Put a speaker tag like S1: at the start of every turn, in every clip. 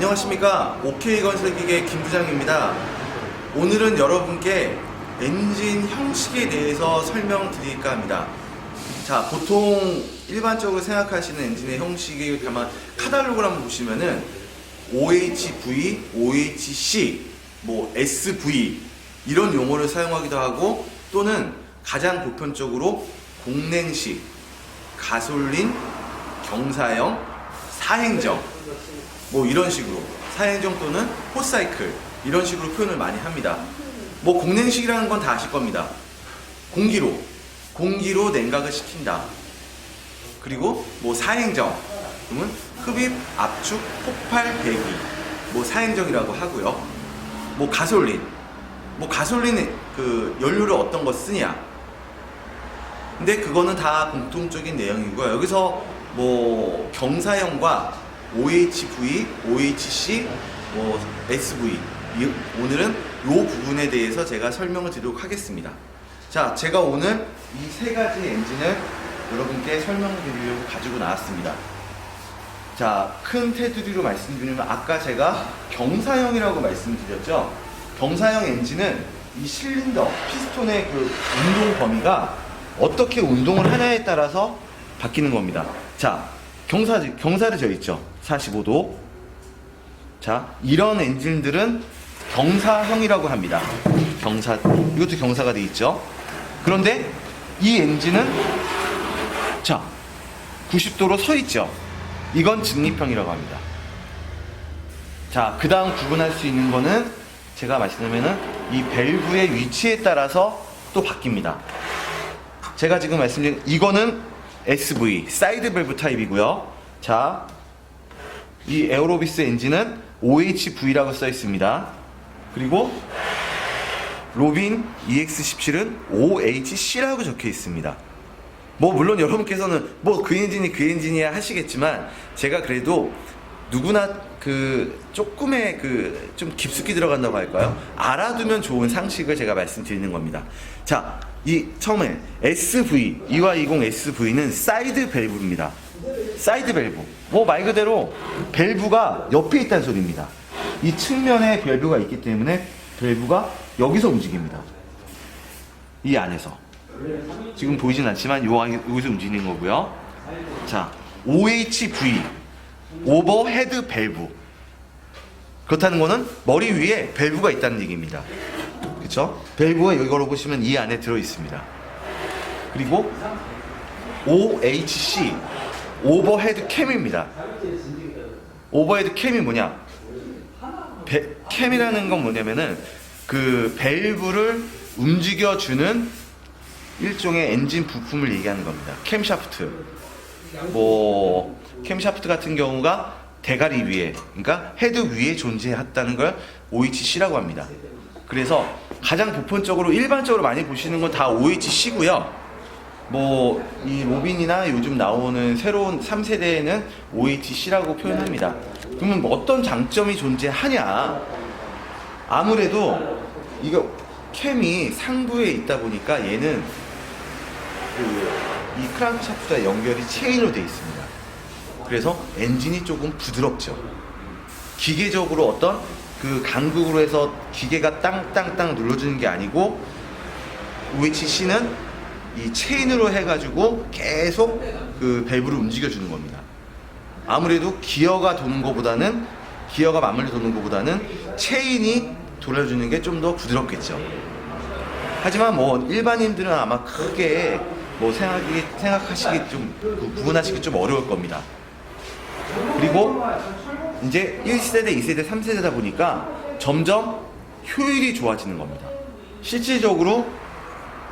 S1: 안녕하십니까 OK 건설기계 김 부장입니다. 오늘은 여러분께 엔진 형식에 대해서 설명드릴까 합니다. 자, 보통 일반적으로 생각하시는 엔진의 형식이 아마 카탈로그를 한번 보시면은 OHV, OHC, 뭐 SV 이런 용어를 사용하기도 하고 또는 가장 보편적으로 공냉식, 가솔린, 경사형, 사행정 뭐 이런 식으로 사행정 또는 호사이클 이런 식으로 표현을 많이 합니다. 뭐 공냉식이라는 건 다 아실 겁니다. 공기로 공기로 냉각을 시킨다. 그리고 뭐 사행정 그러면 흡입, 압축, 폭발, 배기 뭐 사행정이라고 하고요. 뭐 가솔린 뭐 가솔린 그 연료를 어떤 거 쓰냐. 근데 그거는 다 공통적인 내용이고요. 여기서 뭐 경사형과 OHV, OHC, 뭐 SV 이- 오늘은 요 부분에 대해서 제가 설명을 드리도록 하겠습니다. 자, 제가 오늘 이 세 가지 엔진을 여러분께 설명을 드리려고 가지고 나왔습니다. 자, 큰 테두리로 말씀드리면 아까 제가 경사형이라고 말씀드렸죠. 경사형 엔진은 이 실린더, 피스톤의 그 운동 범위가 어떻게 운동을 하냐에 따라서 바뀌는 겁니다. 자, 경사, 경사를 져 있죠. 45도. 자, 이런 엔진들은 경사형이라고 합니다. 경사, 이것도 경사가 돼 있죠. 그런데 이 엔진은 자, 90도로 서 있죠. 이건 직립형이라고 합니다. 자, 그 다음 구분할 수 있는 거는 제가 말씀드리면은 이 밸브의 위치에 따라서 또 바뀝니다. 제가 지금 말씀드린 이거는 SV, 사이드 밸브 타입이고요. 자, 이 에어로비스 엔진은 OHV라고 써 있습니다. 그리고 로빈 EX17은 OHC라고 적혀 있습니다. 뭐 물론 여러분께서는 뭐 그 엔진이 그 엔진이야 하시겠지만 제가 그래도 누구나 그 조금의 그 좀 깊숙이 들어간다고 할까요? 알아두면 좋은 상식을 제가 말씀드리는 겁니다. 자, 이 처음에 SV 2220 SV는 사이드 밸브입니다. 사이드 밸브. 뭐 말 그대로 밸브가 옆에 있다는 소리입니다. 이 측면에 밸브가 있기 때문에 밸브가 여기서 움직입니다. 이 안에서. 지금 보이진 않지만 요 안에 여기서 움직이는 거고요. 자, OHV 오버헤드 밸브. 그렇다는 거는 머리 위에 밸브가 있다는 얘기입니다. 그렇죠? 밸브가 이거로 보시면 이 안에 들어 있습니다. 그리고 OHC 오버헤드 캠입니다. 오버헤드 캠이 뭐냐? 배- 캠이라는 건 뭐냐면은 그 밸브를 움직여주는 일종의 엔진 부품을 얘기하는 겁니다. 캠샤프트. 뭐 캠샤프트 같은 경우가 대가리 위에, 그러니까 헤드 위에 존재했다는 걸 OHC라고 합니다. 그래서 가장 보편적으로 일반적으로 많이 보시는 건 다 OHC고요. 뭐 이 로빈이나 요즘 나오는 새로운 3세대에는 OHC라고 표현합니다. 그러면 뭐 어떤 장점이 존재하냐? 아무래도 이거 캠이 상부에 있다 보니까 얘는 그 이 크랑크샤프트와 연결이 체인으로 되어 있습니다. 그래서 엔진이 조금 부드럽죠. 기계적으로 어떤 그 강극으로 해서 기계가 땅땅땅 눌러주는 게 아니고 OHC는 이 체인으로 해가지고 계속 그 밸브를 움직여주는 겁니다. 아무래도 기어가 도는 것보다는 기어가 맞물려 도는 것보다는 체인이 돌려주는 게 좀 더 부드럽겠죠. 하지만 뭐 일반인들은 아마 크게 뭐 생각이 생각하시기 좀 구- 구분하시기 좀 어려울 겁니다. 그리고 이제 1세대, 2세대, 3세대다 보니까 점점 효율이 좋아지는 겁니다. 실질적으로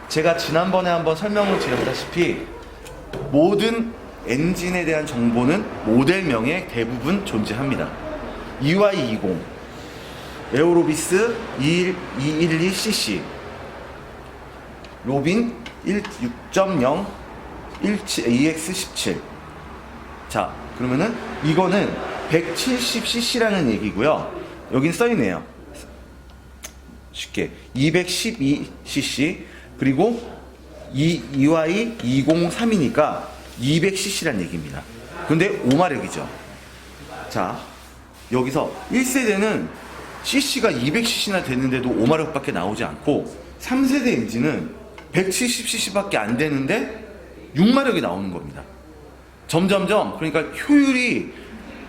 S1: 제가 지난번에 한번 설명을 드렸다시피 모든 엔진에 대한 정보는 모델명에 대부분 존재합니다. EY20, 에어로비스 212cc, 로빈 6.0 EX17. 자, 그러면은 이거는 170cc라는 얘기고요. 여긴 써 있네요. 쉽게 212cc 그리고 이 EY 203이니까 200cc란 얘기입니다. 근데 5마력이죠. 자, 여기서 1세대는 CC가 200cc나 되는데도 5마력밖에 나오지 않고 3세대 엔진은 170cc밖에 안 되는데 6마력이 나오는 겁니다. 점점점 그러니까 효율이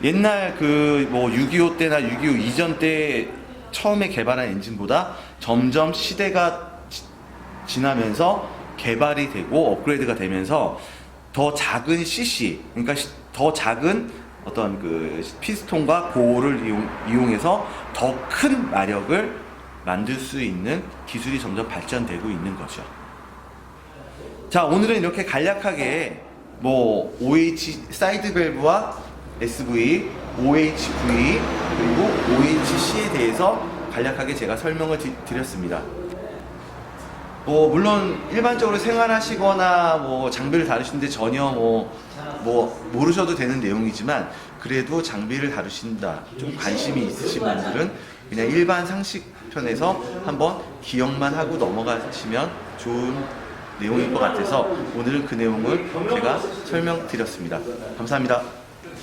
S1: 옛날 그 뭐 625 때나 625 이전 때 처음에 개발한 엔진보다 점점 시대가 지- 지나면서 개발이 되고 업그레이드가 되면서 더 작은 CC 그러니까 시- 더 작은 어떤 그 피스톤과 보호를 이용, 이용해서 더 큰 마력을 만들 수 있는 기술이 점점 발전되고 있는 거죠. 자 오늘은 이렇게 간략하게 뭐 OH 사이드 밸브와 SV, OHV 그리고 OHC에 대해서 간략하게 제가 설명을 드, 드렸습니다. 뭐 물론 일반적으로 생활하시거나 뭐 장비를 다루시는데 전혀 뭐, 뭐 모르셔도 되는 내용이지만 그래도 장비를 다루신다 좀 관심이 있으신 분들은 그냥 일반 상식 편에서 한번 기억만 하고 넘어가시면 좋은 내용일 것 같아서 오늘은 그 내용을 제가 설명드렸습니다. 감사합니다.